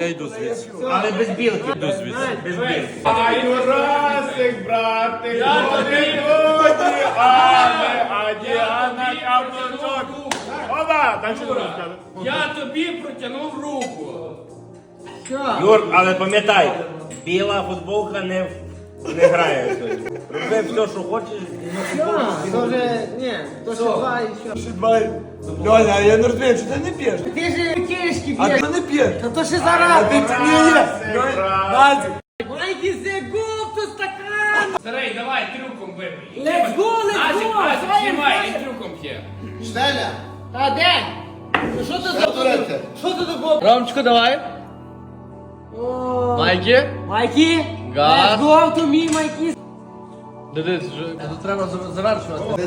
Я йду звідси. Але без білки. Йду звідси. Без білки. А Юрасик, братик, ходить люди, але, а Діана каблучок. Оба, так що ти розказав? Я тобі протягнув руку. Юр, але пам'ятай, біла футболка не, не грає. Роби все, що хочеш, на футболку То вже, ні, то ще два і що. Давай. Льоня, а я не розумію, що ти не п'єш? Ти ж кишки А ти не п'єш? Та то ще А зараз. ти ні, ні. Надя, Майки зе губ, то стакан. Старий, давай трюком вибий. Let's go, let's go. Назик, Давай, знімай, і трюком п'є. Та де? Ну що ти за Що ти за Ромчику, давай. Майки? Майки? Газ. Let's go to me, Майки. Дивись, вже тут треба за- завершувати.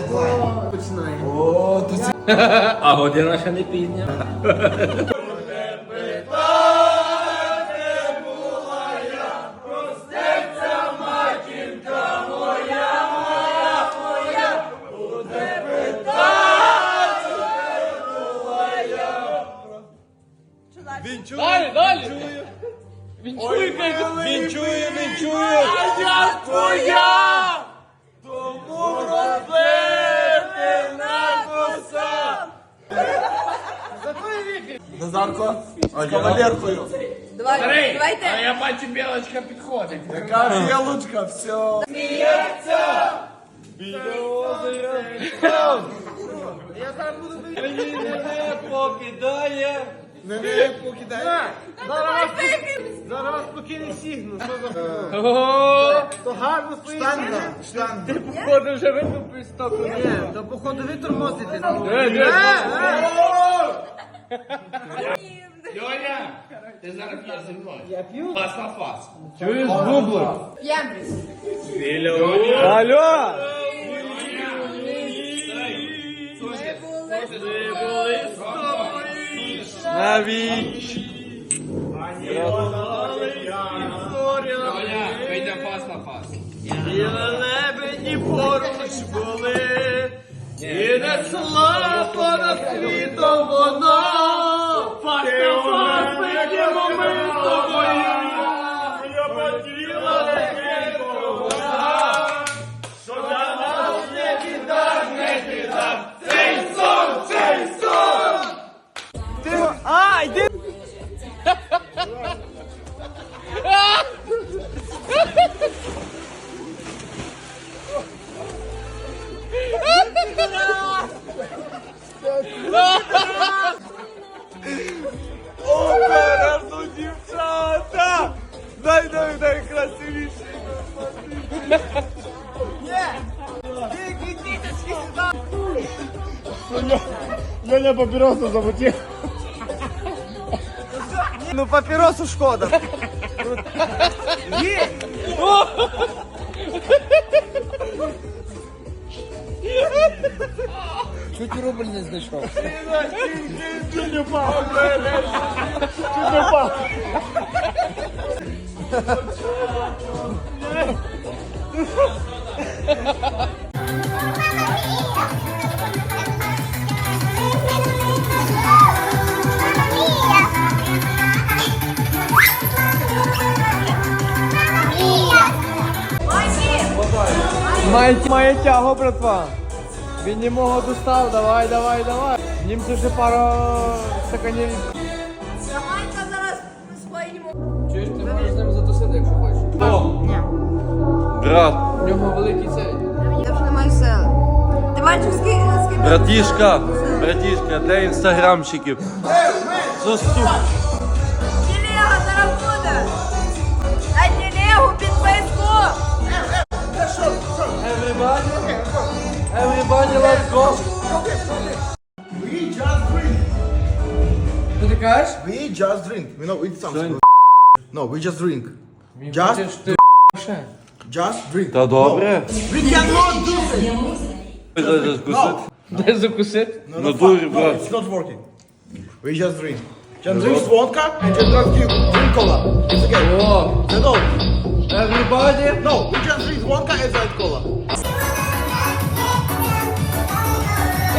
Починає. А година ще не пізня. Назарко, з кавалеркою. Давай, Старий, а давайте. я бачу, білочка підходить. Яка філочка, все. Покидає! Не не покидай. Зараз вас покине сігну. Що за Ого! То гарно стоїть. Штанга, штанга. Походу вже витупив стоку. Ні, то походу ви тормозите. Льоня, ти зараз п'єш зі мною. Я п'ю. Фас на фас. Чуєш бублик? П'ємріс. Алло! Навіч! Льоня, вийде фас на фас. І лебені поруч були, і несла понад світом вона. Фас на Льоня папіросу замутив. Ну папіросу шкода. Є. Чуть рубль не знайшов. Чуть не впав. Чуть не впав. Має, має тягу, братва. Він не мого достав, давай, давай, давай. Німці ще пару стаканів. Давайте зараз споїмо. Чуєш, ти можеш з ним затусити, якщо хочеш. Брат, В нього великий цей. Я вже не маю сили. Ти бачив, ким з братішка, братішка, для інстаграмщиків. Заступ. Тілега зараз буде. На тілегу підписку. Everybody, everybody, let's go. We just drink. Що ти кажеш? We just drink. You know, it sounds good. No, we just drink. Just хоче, що ти ще. Just drink. Та добре. We cannot do it. Дай закусити. Дай закусити. No, Ну, no, дурі, no, брат. it's not working. We just drink. Just drink vodka and just drink, drink cola. It's okay. О, That's all. everybody. No, we just drink vodka and white cola.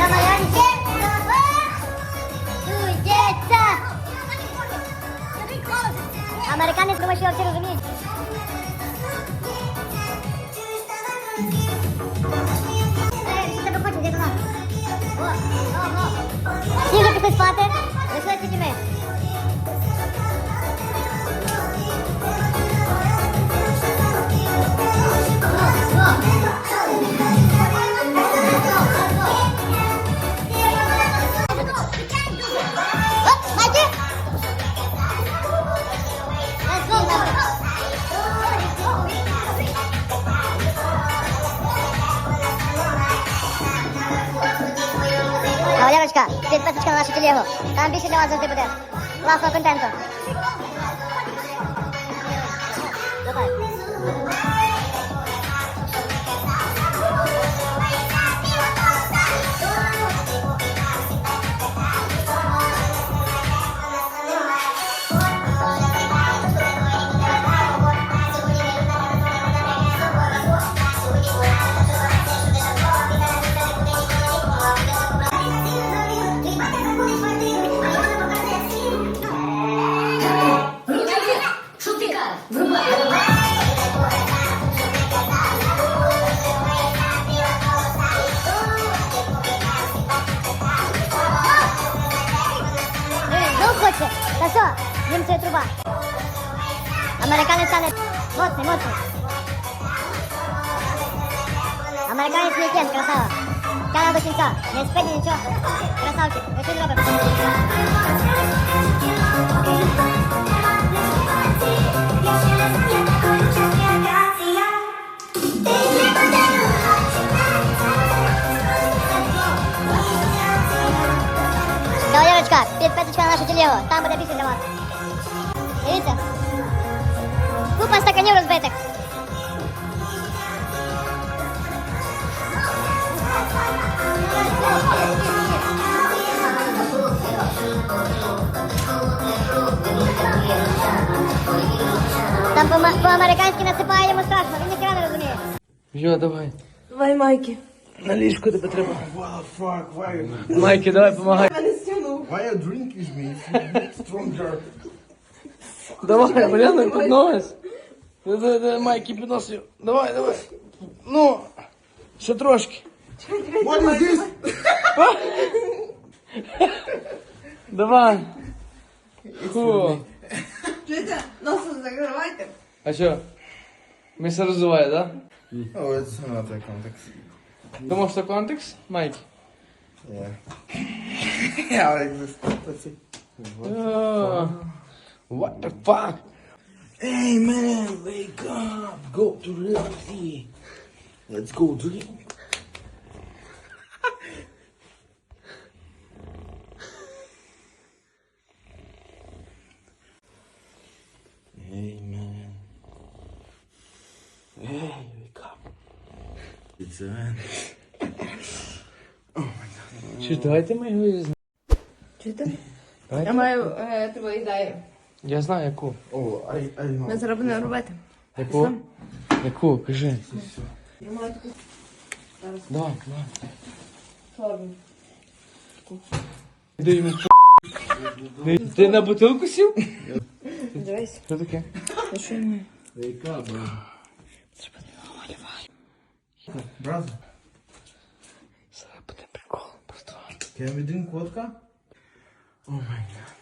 Я моя дитя. Дується. всі, всі розуміють. Е, कुछ बात है रिसर्च में Кавалерочка, підписочка на нашу телегу. Там більше для вас завжди буде. Класного контенту. Знову хоче. Та що? Їм це труба. Американець стане моцний, моцний. Американець не кент, красава. Тяне до кінця. Не спить нічого. Красавчик. Ви що робите? Там буде більше для вас. Дивіться. Купа стаканів розбитих. Там по- по-американськи насипає йому страшно, він ніхера не розуміє. Йо, давай. Давай, Майки. На ліжку тебе треба. What fuck? Why? Майки, давай, помагай. Why you drink with me? If you stronger. Давай, Мар'яна, піднось. Майки, піднос. Давай, давай. Ну, ще трошки. What is this? Давай. Фу. Чуєте? Носом закривайте. А що? Місце розвиває, да? Oh, it's not a context. Думав, що контекст, Майки? Yeah. Yeah, like this. Let's see. Oh, What the fuck? Hey man, wake up! Go to reality. Let's go drink. hey man. Hey, wake up. It's a man. Чи давайте ми його візьмемо. Чуєте? Я маю е, твою ідею. Я знаю яку. Oh, I, I know. Ми зараз будемо робити. Яку? Яку? Кажи. Давай, давай. Чорну. Дай йому Ти- Ти на бутилку сів? Дивись. Що таке? Ти що ні? Wake up, bro. Brother, can we drink vodka? Oh my god.